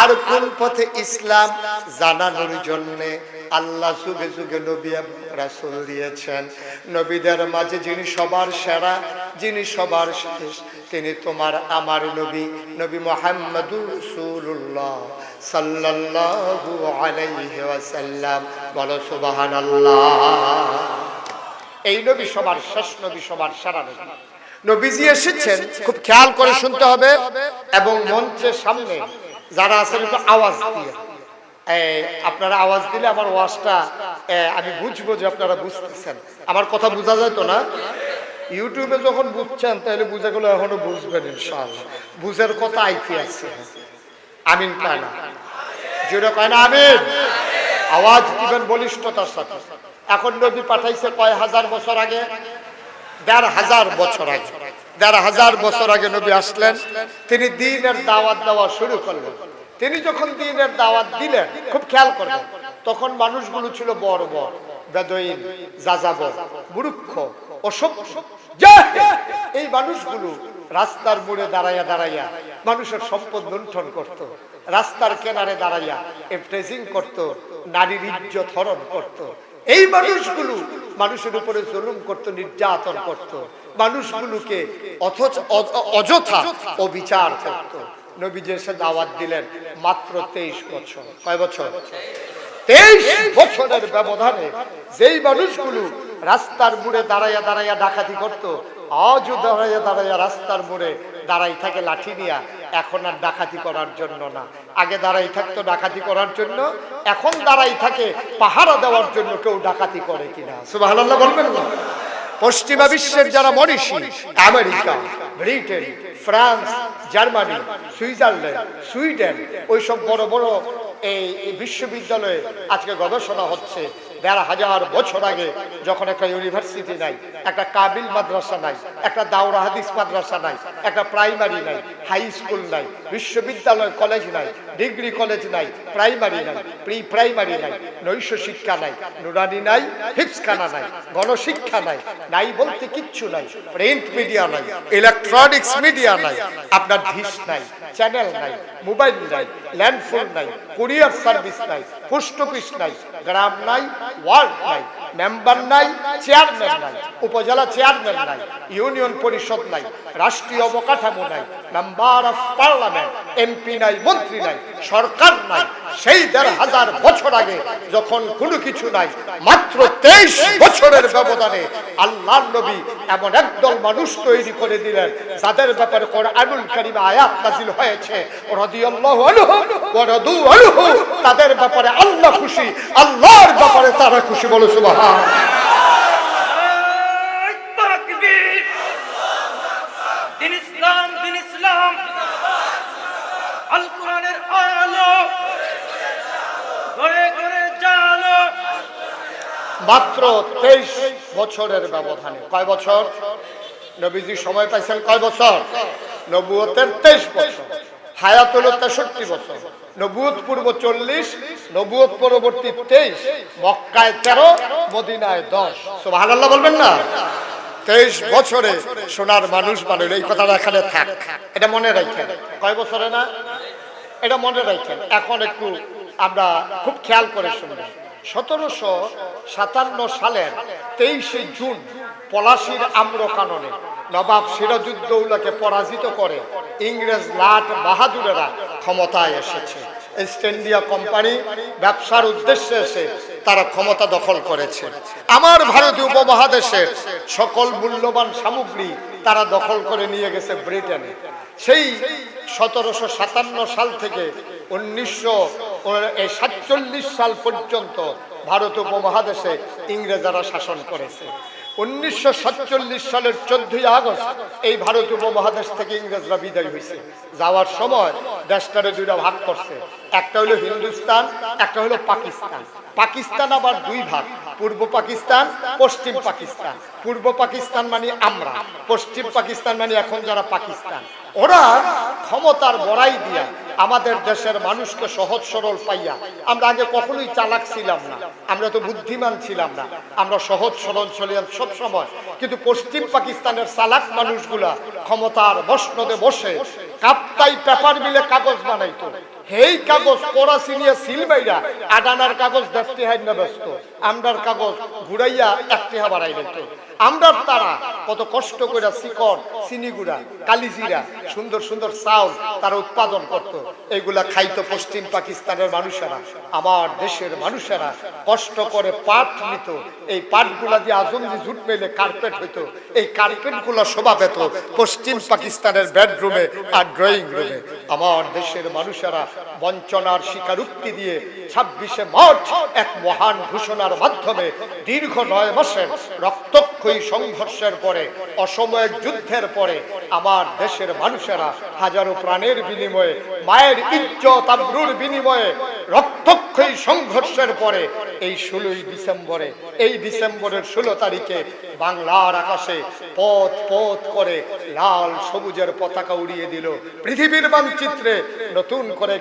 আর কোন পথে ইসলাম জানানোর জন্য আল্লাহ নবী এবং রাসূল দিয়েছেন। নবীদের মাঝে যিনি সবার সেরা, যিনি সবার শেষ, তিনি তোমার আমার নবী নবী মোহাম্মদুর রাসূলুল্লাহ সাল্লাল্লাহু বলো সুবহানাল্লাহ। এই নবী সবার শেষ, নবী সবার সেরা নবী। নবীজি এসেছেন, খুব খেয়াল করে শুনতে হবে এবং মঞ্চের সামনে যারা আছেন একটু আওয়াজ দিয়ে। আপনারা আওয়াজ দিলে আমার ওয়াজটা আমি বুঝব যে আপনারা বুঝতেছেন। আমার কথা বোঝা যায় তো না? ইউটিউবে যখন বুঝছেন, তাহলে বুঝে গেলে এখনও বুঝবেন ইনশাআল্লাহ। বুঝের কথা আইতে আছে। আমিন কয় না? জোরে কয় না, আমিন? আওয়াজ দিবেন বলিষ্ঠতার সাথে। এখন নবী পাঠাইছে কয় হাজার বছর আগে? দেড় হাজার বছর আগে দেড় হাজার বছর আগে নবী আসলেন, তিনি দিনের দাওয়াত দেওয়া শুরু করলেন তিনি যখন দিনের দাওয়াত দিলেন, খুব খেয়াল করবেন, তখন মানুষগুলো ছিল বড় বড় এই মানুষগুলো রাস্তার মোড়ে দাঁড়াইয়া দাঁড়াইয়া মানুষের সম্পদ লুণ্ঠন করত। রাস্তার কেনারে দাঁড়াইয়া এফটেজিং করত, নারীর ইজ্জত হরণ করত। এই মানুষগুলো মানুষের উপরে জুলুম করত, নির্যাতন করত। মানুষগুলোকে অথচ অযথা অবিচার করত। নবীজি এসে দাওয়াত দিলেন, মাত্র তেইশ বছর। কয় বছর? তেইশ বছরের ব্যবধানে যেই মানুষগুলো রাস্তার মুড়ে দাঁড়াইয়া দাঁড়াইয়া ডাকাতি করত, আজও দাঁড়াইয়া দাঁড়াইয়া রাস্তার মোড়ে দাঁড়াই থাকে লাঠি নিয়া এখন আর ডাকাতি করার জন্য না। আগে দাঁড়াই থাকতো ডাকাতি করার জন্য, এখন দাঁড়াই থাকে, পাহারা দেওয়ার জন্য কেউ ডাকাতি করে কিনা। সুবাহ বলবেন না। পশ্চিমা বিশ্বের যারা মনীষী, America, Britain, France, Germany, Switzerland, Sweden, ওইসব বড় বড় এই বিশ্ববিদ্যালয়ে আজকে গবেষণা হচ্ছে। দেড় হাজার বছর আগে যখন একটা ইউনিভার্সিটি নাই, একটা কাবিল মাদ্রাসা নাই, একটা দাওরা হাদিস মাদ্রাসা নাই একটা প্রাইমারি নাই হাই স্কুল নাই, বিশ্ববিদ্যালয় কলেজ নাই ডিগ্রি কলেজ নাই প্রাইমারি নাই প্রি প্রাইমারি নাই, নৈশ শিক্ষা নাই, নুরানি নাই, হিপসখানা নাই, গণশিক্ষা নাই নাই বলতে কিচ্ছু নাই প্রিন্ট মিডিয়া নাই ইলেকট্রনিক্স মিডিয়া নাই, আপনার ডিশ নাই চ্যানেল নাই মোবাইল নাই ল্যান্ডফোন নাই কুরিয়ার সার্ভিস নাই পোস্ট অফিস নাই গ্রাম নাই ওয়ার্ড নাই মেম্বার নাই চেয়ারম্যান নাই, উপজেলা চেয়ারম্যান নাই ইউনিয়ন পরিষদ নাই, রাষ্ট্রীয় অবকাঠামো নাই মেম্বার অফ পার্লামেন্ট এমপি নাই, মন্ত্রী নাই, সরকার নাই। সেই দেড় হাজার বছর আগে যখন কোনো কিছু নাই, মাত্র তেইশ বছরের ব্যবধানে আল্লাহ নবী এমন একদল মানুষ তৈরি করে দিলেন, যাদের ব্যাপারে কোরআনুল কারিমে আয়াত নাজিল হয়েছে তাদের ব্যাপারে আল্লাহ খুশি, আল্লাহর ব্যাপারে তারা খুশি বলে সুবহান। মাত্র তেইশ বছরের ব্যবধানে। কয় বছর? নবীজি সময় পাইছেন কয় বছর? নবুয়তের তেইশ বছর। হায়াত হলো তেষট্টি বছর। নবুয়ত পূর্ব চল্লিশ, নবুয়ত পরবর্তী তেইশ, মক্কায় তেরো, মদিনায় দশ। সুবাহ বলবেন না? তেইশ বছরে সোনার মানুষ বানাইল। এই কথাটা এখানে থাক। এটা মনে রাখেন। কয় বছরে না? এটা মনে রাখেন। এখন একটু আমরা খুব খেয়াল করে শুনবেন সতেরোশো সাতান্ন সালের তেইশে জুন পলাশির আম্র কাননে নবাব সিরাজুদ্দৌলাকে পরাজিত করে ইংরেজ লাট বাহাদুরেরা ক্ষমতায় এসেছে। ইস্ট ইন্ডিয়া কোম্পানি ব্যবসার উদ্দেশ্যে এসে তারা ক্ষমতা দখল করেছে। আমার ভারতীয় উপমহাদেশের সকল মূল্যবান সামগ্রী তারা দখল করে নিয়ে গেছে ব্রিটেনে। সেই সতেরোশো সাতান্ন সাল থেকে উনিশশো সাতচল্লিশ সাল পর্যন্ত ভারত উপমহাদেশে ইংরেজরা শাসন করেছে। উনিশশো সাতচল্লিশ সালের চোদ্দই আগস্ট এই ভারত উপমহাদেশ থেকে ইংরেজরা বিদায় হয়েছে। যাওয়ার সময় দেশটারে দুইটা ভাগ করছে। একটা হলো হিন্দুস্তান, একটা হলো পাকিস্তান। পাকিস্তান আবার দুই ভাগ। পূর্ব পাকিস্তান, পশ্চিম পাকিস্তান। পূর্ব পাকিস্তান মানে আমরা, পশ্চিম পাকিস্তান মানে এখন যারা পাকিস্তান। ওরা ক্ষমতার বড়াই দিয়া আমাদের দেশের মানুষকে সহজ সরল পাইয়া আমরা আগে কখনোই চালাক ছিলাম না। আমরা তো বুদ্ধিমান ছিলাম না। আমরা সহজ সরল ছিলাম সব সময়। কিন্তু পশ্চিম পাকিস্তানের চালাক মানুষগুলা ক্ষমতার বসনদে বসে কাপ্তাই পেপার মিলে কাগজ বানাইতো। হেই কাগজ করাচি নিয়ে সিলবাইরা আডানার কাগজ দেখতে হয় না ব্যস্ত। আমরার কাগজ ঘুরাইয়া একটি বাড়াই দিত আমরার তারা কত কষ্ট করে শিকড় চিনিগুড়া, কালিজিরা, সুন্দর সুন্দর চাউল তারা উৎপাদন করত। এগুলা খাইতো পশ্চিম পাকিস্তানের মানুষেরা, আমার দেশের মানুষেরা। কষ্ট করে পাট নিত, এই পাটগুলা দিয়ে আজমজি জুট মেলে কার্পেট হইতো। এই কার্পেটগুলো শোভা পেত পশ্চিম পাকিস্তানের বেডরুমে আর ড্রয়িং রুমে আমার দেশের মানুষেরা বঞ্চনার স্বীকারোক্তি দিয়ে ছাব্বিশে মার্চ এক মহান ঘোষণার মাধ্যমে দীর্ঘ নয় মাসের রক্তক্ষয়ী সংঘর্ষের পরে, অসময়ের যুদ্ধের পরে আমার দেশের মানুষেরা হাজারো প্রাণের বিনিময়ে, মায়ের ইজ্জত, আব্রুর বিনিময়ে রক্তক্ষয়ী সংঘর্ষের পরে এই ষোলোই ডিসেম্বরে, এই ডিসেম্বরের ষোলো তারিখে বাংলার আকাশে পথ পথ করে লাল সবুজের পতাকা উড়িয়ে দিল পৃথিবীর মানচিত্রে নতুন করে